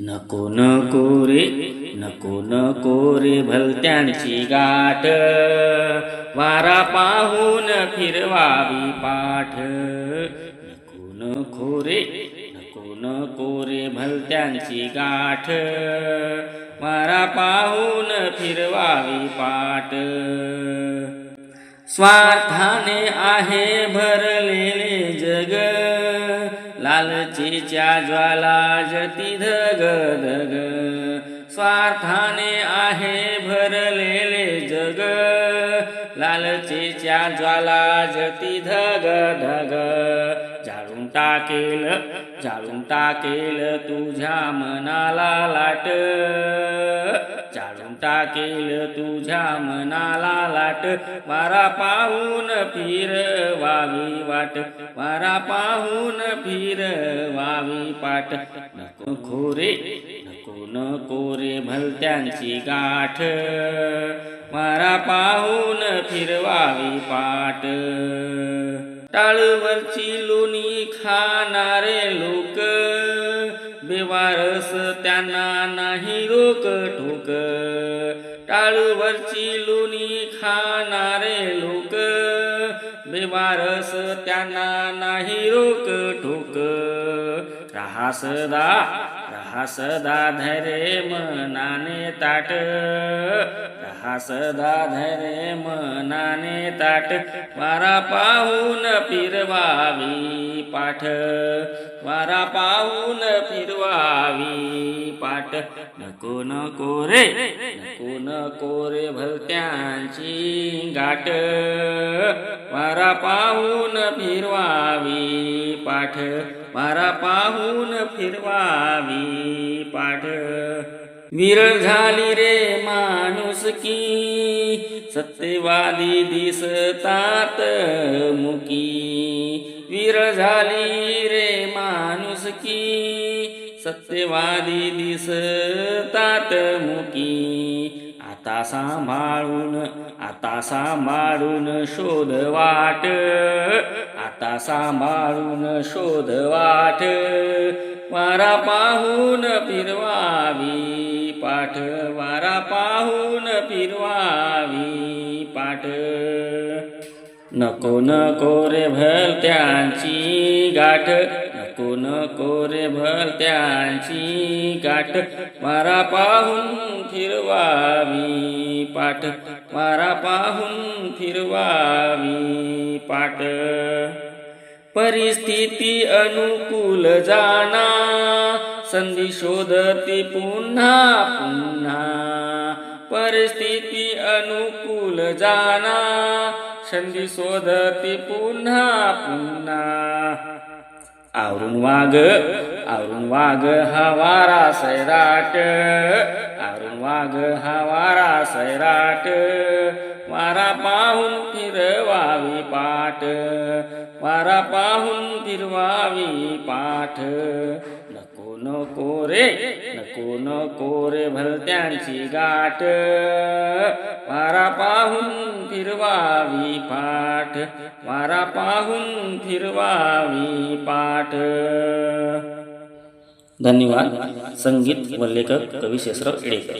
नको नको रे नको नको रे भलत्यांची गाठ. वारा पाहून फिरवावी पाठ. नको नको रे नको नको रे भलत्यांची गाठ. वारा पाहून फिरवावी पाठ. स्वार्थाने आहे भरलेले लालचीच्या ज्वाला जती धग धग. स्वार्थाने आहे भरलेले जग. लालचीच्या ज्वाला जती धग धग. जाळून टाकेल जाळून टाकेल तुझ्या मनाला लाट. जाळून टाकेल तुझ्या मनाला लाट. वारा पाहून फिर वावी वाट. वारा पाहून फिर वावी पाट. नको खोरे नको नको रे भलत्यांची गाठ. वारा पाहून फिरवावी पाट. टाळूवरची लोणी खाणारे लोक वारस त्यांना नाही रोक ठोक. टाळूवरची लोणी खाणारे लोक. बेवारस त्यांना नाही रोक ठोक. रहा सदा रहा धरे मनाने ताट रहा सदा मनाने ताट वारा पाहून फिरवावी पाठ वारा पाहून फिरवावी पाठ. नको नको रे नको नको रे भलत्यांची गाठ वारा पाहून फिरवावी पाठ वारा पाहून फिरवावी पाठ. विरळ झाली रे माणूस की सत्यवादी दिसतात मुकी. विरळ झाली रे माणूस की सत्यवादी दिसतात मुकी. आता सांभाळून आता सांभाळून शोध वाट. आता सांभाळून शोध वाट. वारा पाहून फिरवावी पाठ. वारा पाहून फिरवावी पाठ. नको नको रे भलत्यांची गाठ. कोण कोरे भरत्यांची गाठ? मारा पाहून फिरवावी पाठ. मारा पाहून फिरवावी पाठ. परिस्थिती अनुकूल जाना संधी शोधती पुन्हा पुन्हा. परिस्थिती अनुकूल जाना संधी शोधती पुन्हा पुन्हा. आवरून वाग आवरून वाग हा वारा सैराट। वाघ हा वारा सैराट वारा पाहून फिरवावी पाठ वारा पाहून फिरवावी पाठ. नको नको रे नको नको रे भलत्यांची गाठ वारा पाहून फिरवावी पाठ वारा पाहून फिरवावी पाठ. धन्यवाद. संगीत व लेखक कवी शेषराव येडेकर.